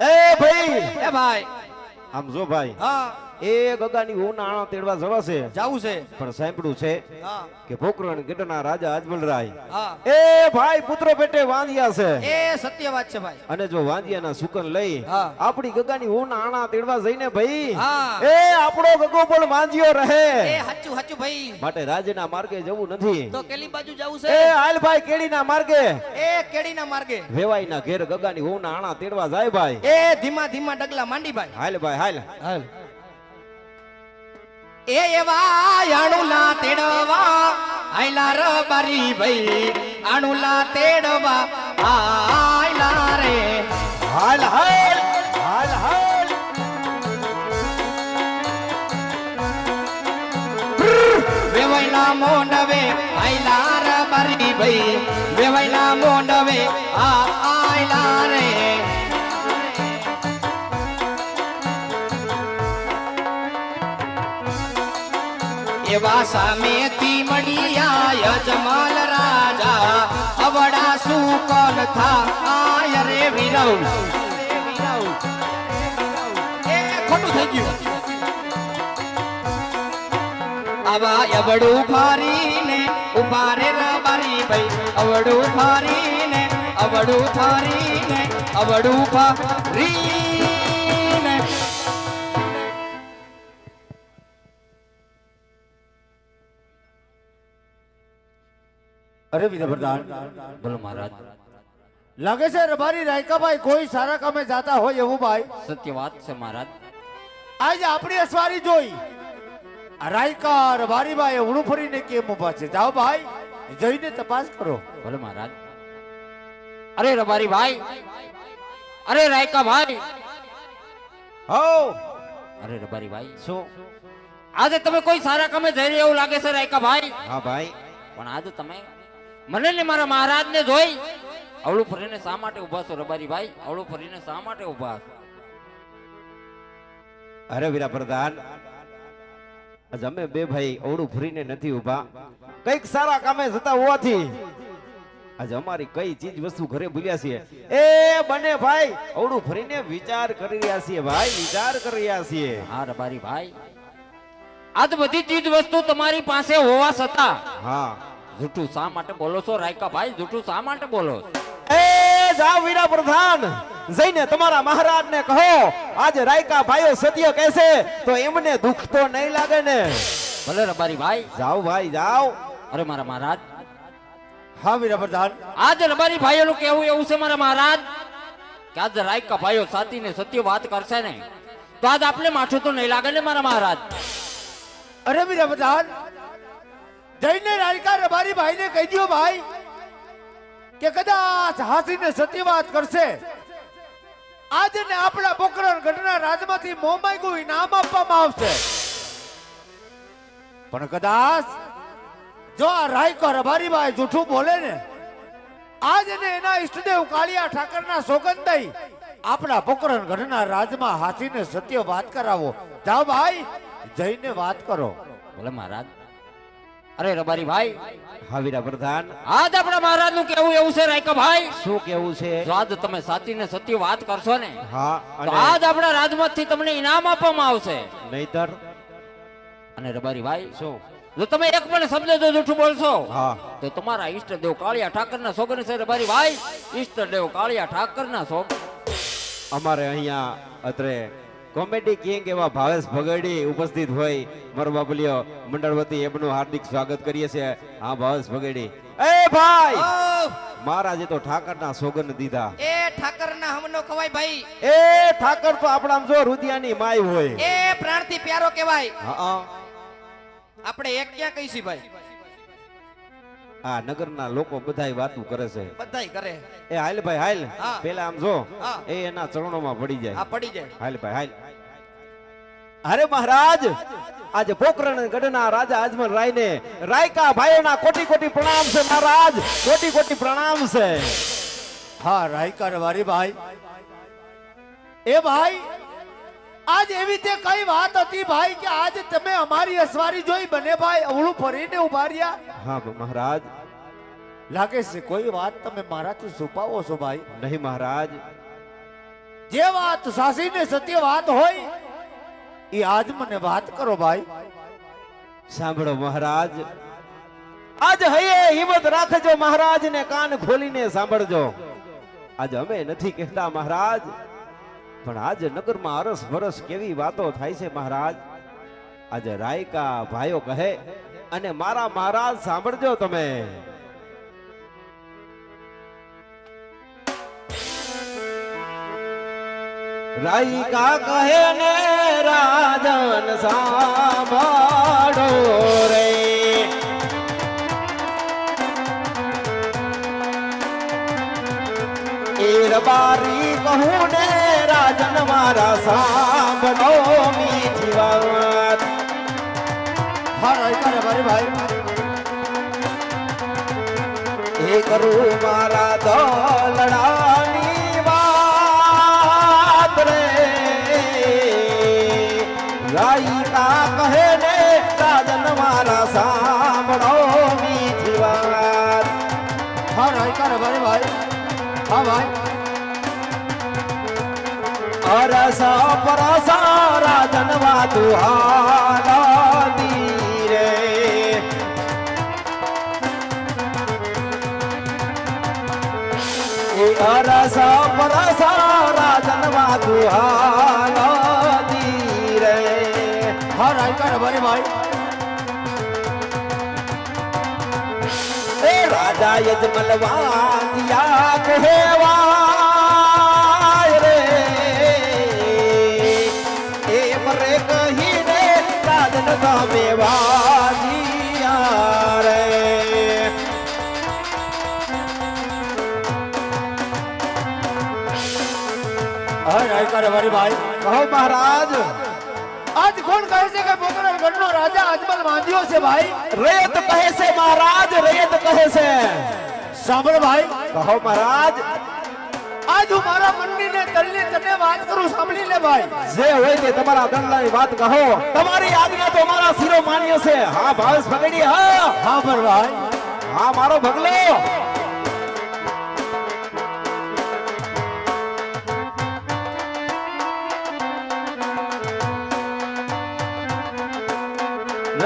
એ ભાઈ. એ ભાઈ. આમ જો ભાઈ. હા. એ ગગાની નાણા તેડવા જવાશે જાવું છે. પણ સાંભળ્યું છે કે ભોકરણ ગઢના રાજા અજમલરાય એ ભાઈ પુત્ર પેટે વાંધિયા છે. એ સત્ય વાત છે ભાઈ. અને જો વાંધિયાના સુકન લઈ આપણી ગગાની નાણા તેડવા જઈને ભાઈ એ આપણો ગગો પણ વાંધિયો એ રહે હાચું હાચું ભાઈ. માટે રાજના માર્ગે જવું નથી. તો કેલી બાજુ જાવું એ છે હાલ ભાઈ કેડીના માર્ગે. એ કેડીના માર્ગે. વેવાઈના ઘેર ગગાની નાણા તેડવા જાય ભાઈ. એ ધીમા ધીમા ડગલા માંડી ભાઈ. હાલ ભાઈ હાલ. હાલ. એ એવા અણુલા તેડવા આયલા ર બારી ભાઈ અણુલા તેડવા આયલા રે. હાલ હાલ હાલ હાલ. વેવાઈના મોંડવે આયલા ર બારી ભાઈ વેવાઈના મોંડવે આ સામેથી મળ્યા યજમાન રાજા. અવડા સુકન થા, આય રે વિરવ. ખોટું થઈ ગયું. આવા અવડું ફારીને ઊભા રે રબારી ભાઈ. અવડું ફારીને અવડું ફારીને અવડું ફારીને અરે વિધાપ્રધાન બોલો મહારાજ. લાગે છે રબારી રાયકાભાઈ કોઈ સારા કામે જાતા હોય એવું ભાઈ? સત્ય વાત છે મહારાજ. આજે આપણી અસવારી જોઈ. રાયકા રબારીભાઈ ઉડું ફરીને કેમ ઊભા છે? જાઓ ભાઈ જઈને તપાસ કરો. ભલે મહારાજ. અરે રબારી ભાઈ અરે રાયકા ભાઈ હો અરે રબારી ભાઈ શું? આજે તમે કોઈ સારા કામે જઈ રહ્યા એવું લાગે છે રાયકા ભાઈ હા ભાઈ. પણ આજે તમે મને ને મારા મહારાજ ને જોઈ. અવળું ફરીને શા માટે ઊભા છો રબારી ભાઈ અવળું ફરીને શા માટે ઊભા છો? અરે વીરા પ્રધાન આજ અમે બે ભાઈ અવળું ફરીને નથી ઊભા. કંઈક સારા કામે જતા હોવાથી આજે અમારી કઈ ચીજ વસ્તુ ઘરે ભૂલ્યા છીએ. એ બને ભાઈ અવળું ફરીને વિચાર કરી રહ્યા છીએ ભાઈ વિચાર કરી રહ્યા છીએ. હા રબારી ભાઈ આજ બધી ચીજ વસ્તુ તમારી પાસે હોવા છતાં હા. જૂઠું શા માટે બોલો છો? રાયકા ભાઈ જૂઠું શા માટે બોલો? એ જાઓ વીરા પ્રધાન જઈને તમારા મહારાજ ને કહો આજે રાયકા ભાઈઓ સત્ય કહેશે તો એમને દુઃખ તો નહીં લાગે ને. ભલે રબારી ભાઈ. જાઓ ભાઈ જાઓ. અરે મારા મહારાજ. હા વિધાપ્રધાન આજે રબારી ભાઈઓનું કેવું એવું છે મારા મહારાજ કે આજે રાયકા ભાઈઓ સાચીને સત્ય વાત કરશે ને તો આજ આપણે માથું તો નહીં લાગે ને મારા મહારાજ? અરે વિધાપ્રધાન જઈને રાયકા રબારી ભાઈને કહી દો ભાઈ કે કદાચ હાથીને સત્ય વાત કરશે. આજે ને આપણા પોકરણ ગઢના રાજમાંથી મોમાઈગું ઇનામ આપવામાં આવશે. પણ કદાચ જો આ રાયકો રબારીભાઈ જૂઠું બોલે ને, આજ ને એના ઈષ્ટદેવ કાળિયા ઠાકરના સોગંદ દઈ આપણા પોકરણ ગઢના રાજમાં હાથીને સત્ય વાત કરાવો. જાઓ ભાઈ, જઈને વાત કરો. બોલે મહારાજ અરે રબારી ભાઈ હાવીરા પ્રધાન. આજ આપણા મહારાજનું કેવું એવું છે રાયકો ભાઈ? શું કેવું છે? જો આજ તમે સાચીને સત્ય વાત કરશો ને હા આજ આપણા રાજમતથી તમને ઇનામ આપવામાં આવશે. નહીતર? અને રબારી ભાઈ શું? જો તમે એક પણ શબ્દ જો જૂઠું બોલશો હા. તો તમારા ઈષ્ટદેવ કાળિયા ઠાકરના સોગન છે રબારી ભાઈ. ઈષ્ટદેવ કાળિયા ઠાકરના સોગ અમારે અહીંયા અત્રે કોમેડી કિંગ એવા ભાવેશ ભગડી ઉપસ્થિત હોય. મારો બાબુલિયો મંડળ વતી એમનું હાર્દિક સ્વાગત કરીએ છીએ. હા ભાવેશ ભગડી. એ ભાઈ! મહારાજે તો ઠાકરના સોગન દીધા. એ ઠાકરના હમનો કવાય ભાઈ. એ ઠાકર તો આપણા જો રુદિયાની માય હોય. એ પ્રાણથી પ્યારો કહેવાય. હા આપણે એક ક્યાં કહીશું ભાઈ? આ નગરના લોકો બધાય વાતો કરે છે. બધાય કરે. એ હાલ ભાઈ હાલ. પેલા આમ જો એ એના ચરણોમાં પડી જાય. પડી જાય. હાલ ભાઈ હાલ. અરે મહારાજ આજે પોકરણ ગઢના રાજા અજમલ રાય ને રાયકા ભાઈઓના કોટી કોટી પ્રણામ છે મહારાજ કોટી કોટી પ્રણામ છે. હા રાયકા રબારી ભાઈ. એ ભાઈ આજ એવી તે કઈ વાત હતી ભાઈ કે આજ તમે અમારી અસવારી જોઈ બને ભાઈ અવળું ફરીને ઊભા રહ્યા? હા મહારાજ. લાગે છે કોઈ વાત તમે મારાથી છુપાવો છો ભાઈ? નહીં મહારાજ. જે વાત સાસી ને સત્ય વાત હોય એ આજ મને વાત કરો ભાઈ. સાંભળો મહારાજ. આજ હૈયે હિંમત રાખજો મહારાજ ને કાન ખોલીને સાંભળજો. આજ અમે નથી કહેતા મહારાજ પણ આજ નગરમાં અરસ વરસ કેવી વાતો થાય છે મહારાજ. આજે રાયકા ભાઈઓ કહે અને મારા મહારાજ સાંભળજો તમે. રાયકા કહે ને, રાજન સાંભળો રે. એરબારી કહું ને, રાજન મારા સાંભળો મીઠી વાત. હા રાયકા રે ભાઈ. એ કરું મારા દલડાની રાયકા કહે ને રાજન મારા સાંભળો મીઠી વાત. હા રાયકા રે મારી ભાઈ. હા ભાઈ. અરસ પરસ રાજન વાતુ હાલી રે અરસ પરસ રાજન વાતુ હાલી હા રાયકા રે મારી ભાઈ એ રાજા યજમલવાતિયા કહેવાય રે. એ મરે કહીને રાજન તમે વાજિયા રે. હા રાયકા રે મારી ભાઈ. કહો મહારાજ. આજ કોણ કહે છે કે પોતાના ગઢનો રાજા અજમલ માંદ્યો છે ભાઈ રેત કહે છે મહારાજ રેત કહે છે સાંભળ ભાઈ કહો મહારાજ આજ હું મારા મનની ને તલની તને વાત કરું સાંભળી લે ભાઈ જે હોય તે તમારા દંડલાની વાત કહો તમારી આજ્ઞા તો મારા શિરો માન્ય છે હા ભાવેશ ભગડી હા હા ભાઈ હા મારો ભગલો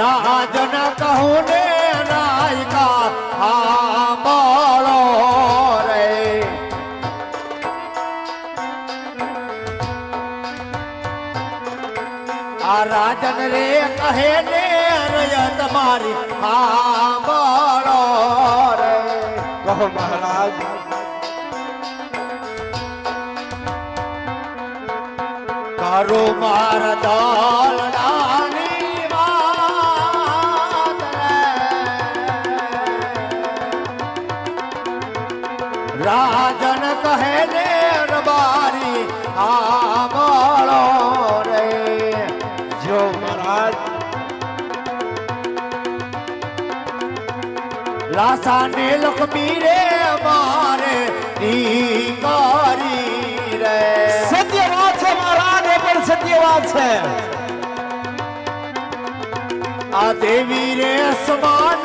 રાજન કહું ને નાયકા હા બોલો રે. આ રાજન રે કહે ને અરય તમારી હા બોલો રે. કહો મહારાજ. કરો માર દાલડાની લાસાને લક્ષ્મી રે મારે દીકારી રે. સત્ય વાત છે મહારાજ એ પણ સત્ય વાત છે. આ દેવી રે સમાન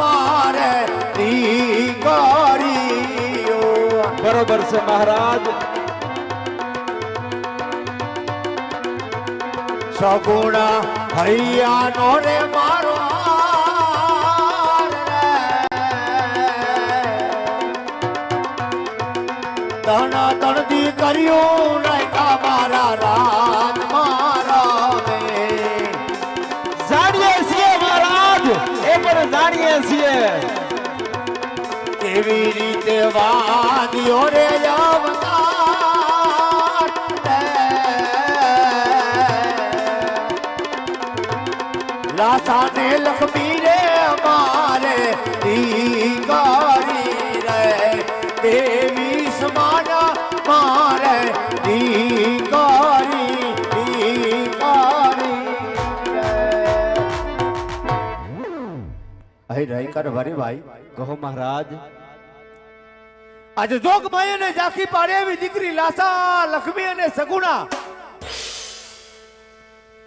મારે દીકારીઓ બરોબર છે મહારાજ. સગુણા હૈયા નો રે મારો દીકરીઓ નાયકા મારા રાજ મારા જાણીએ છીએ મહારાજ એ પણ જાણીએ છીએ. કેવી રીતે વાદીઓ રે અવતાર રે. લાસાને લખમી રે મારે દીકારી રે. દેવી મારે દીકારી દીકારી. રે અહીં રહી કર ભરી ભાઈ કહો મહારાજ. આજે જોગભાઈ અને ઝાંખી પાડે એવી દીકરી લાસા લક્ષ્મી અને સગુણા.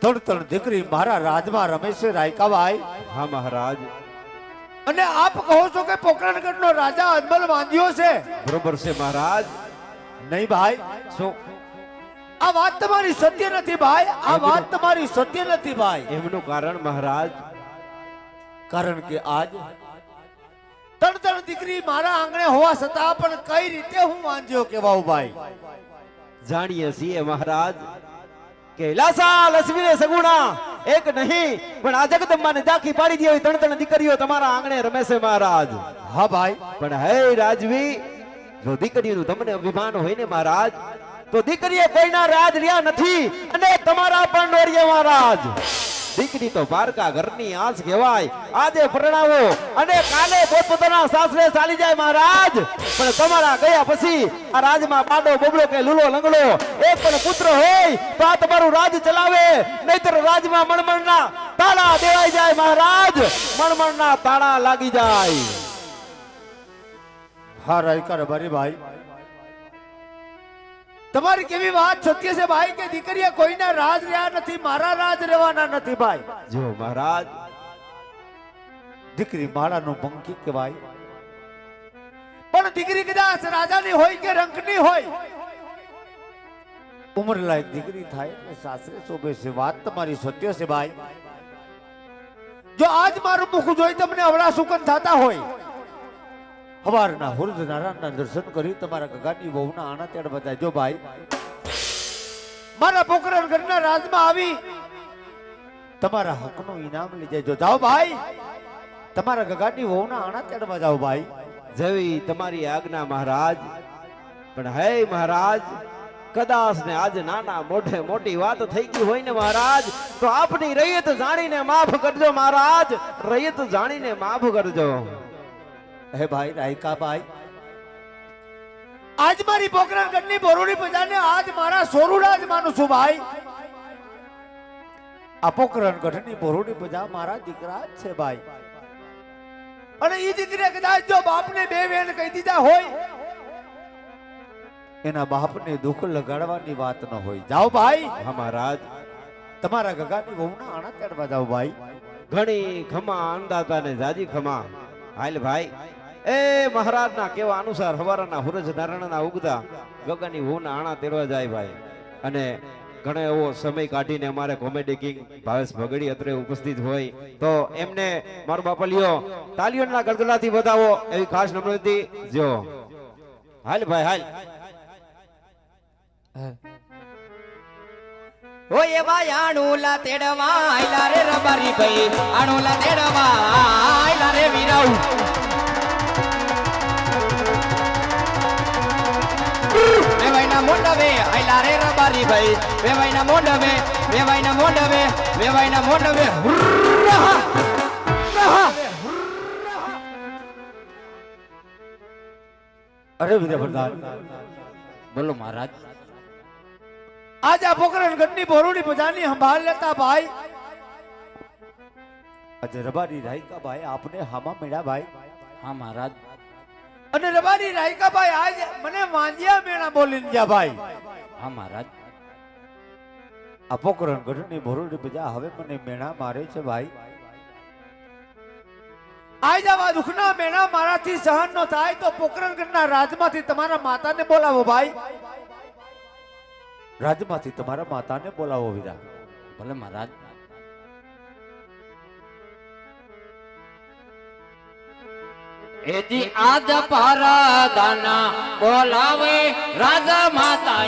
ત્રણ ત્રણ દીકરી મારા રાજમાં રમેશ રાયકાભાઈ હા મહારાજ. અને આપ કહો છો કે પોકરણગઢનો રાજા અજમલ વાંધ્યો છે? બરોબર છે મહારાજ. નહીં ભાઈ શું? આ વાત તમારી સત્ય નથી ભાઈ આ વાત તમારી સત્ય નથી ભાઈ. એમનું કારણ મહારાજ. કારણ કે આજ ત્રણ ત્રણ દીકરી મારા આંગણે હોવા છતાં પણ કઈ રીતે હું વાંજ્યો કેવાઉ ભાઈ? જાણીએ છીએ મહારાજ કૈલાસા લક્ષ્મીને સગુણા એક નહીં પણ આ જગદંબાને ઝાંખી પાડી દે ત્રણ ત્રણ દીકરીઓ તમારા આંગણે રમે છે મહારાજ. હા ભાઈ. પણ હે રાજવી જો દીકરીનું તમને અભિમાન હોય ને મહારાજ, તો દીકરીએ કોઈના રાજ રહ્યા નથી અને તમારા પણ નોરીએ મહારાજ દીકરી તો પારકા ઘરની આંચ કહેવાય. આજે પરણાવો અને કાલે પોતપોતાના સાસરે ચાલી જાય મહારાજ. પણ તમારા ગયા પછી આ રાજમાં બાડો, બબડો કે લૂલો, લંગડો એક પણ પુત્ર હોય, તો આ તમારું રાજ ચલાવે. નહીતર રાજમાં મણમણના તાળા દેવાઈ જાય મહારાજ. મણમણના તાળા લાગી જાય. હા રાયકા રબારી ભાઈ. તમારી કેવી વાત સત્ય છે ભાઈ કે દીકરીએ કોઈના રાજ રહ્યા નથી મારા રાજ રહેવાના નથી ભાઈ? જો મહારાજ દીકરી માળાનું પંખી કહેવાય. પણ દીકરી કદાચ રાજાની હોય કે રંકની હોય ઉમર લાયક દીકરી થાય એટલે સાસરે શોભે છે. વાત તમારી સત્ય છે ભાઈ. જો આજ મારું મુખ જોઈ તમને અવળા સુકન થતા હોય હવારના હુર્દ નારાયણના દર્શન કરી તમારા ગગાની વહુના આના તેડ જાય જો ભાઈ, મારા પોકરણ ઘરના રાજમાં આવી, તમારા હકનું ઇનામ લઈ જાય જો જાઓ ભાઈ, તમારા ગગાની વહુના આણા તેડવા જાઓ ભાઈ. જેવી તમારી આજ્ઞા મહારાજ. પણ હે મહારાજ, કદાચ ને આજે નાના મોઢે મોટી વાત થઈ ગઈ હોય ને મહારાજ, તો આપની રૈયત જાણીને માફ કરજો મહારાજ. રૈયત જાણીને માફ કરજો. હે ભાઈ રાયકા ભાઈ. આજ મારી પોકરણ ગઢની બોરુડી પ્રજાને આજ મારા સોરુડા જ માનું છું ભાઈ. આ પોકરણ બોરુડી પ્રજા મારા દીકરા જ છે ભાઈ. અને એ દીકરીએ કદાચ જો બાપને બે વેણ કહી દીધા હોય એના બાપને દુઃખ લગાડવાની વાત ન હોય. જાઓ ભાઈ. મહારાજ. તમારા ગગાની વહુના આણા તેડવા જાઓ ભાઈ. ઘણી ખમા અંદાતા ને જાજી ખમા. હાલ ભાઈ. એ મહારાજના કેવા અનુસાર હવારાના હુરજ નારાયણના ઉગતા ગગનની વહુના આણા તેરવા જાય ભાઈ. અને ઘણો એવો સમય કાઢીને અમારે કોમેડી કિંગ ભાવેશ ભગડી અત્રે ઉપસ્થિત હોય. તો એમને મારો બાપલિયો તાલીઓના ગળગળાથી વધાવો એવી ખાસ નમ્રતી. જો. હાલ ભાઈ, હાલ. ઓય ભાઈ, આણુલા તેડવા આયલા રે રબારી ભાઈ. આણુલા તેડવા આયલા રે વીરાઉ. વેવાઈના મોઢવે આયલા રે રબારી ભાઈ. વેવાઈના મોંડવે વેવાઈના મોઢવે વેવાઈના! હુર્રાહા! અરે પ્રધાન બોલો મહારાજ. આજ આ પોકરણ ગઢની બોરુડી પ્રજાની સંભાળ લેતા ભાઈ. આજે રબારી રાયકા ભાઈ આપને હામા મેળા ભાઈ. હા મહારાજ. અને રબારી રાયકાભાઈ આજ મને વાંજિયા મેણા બોલીને ગયા ભાઈ. હા મહારાજ. આ પોકરણ ગઢની બોરુડી પ્રજા હવે મને મેળા મારે છે ભાઈ. આજ આવા દુઃખના મેળા મારાથી સહન ન થાય તો પોકરણ ગઢના રાજમાંથી તમારા માતાને બોલાવો ભાઈ. રાજમાંથી તમારા માતાને બોલાવો વિરા ભલે મહારાજ. એથી આજ પરાદાના બોલાવે રાજા માતા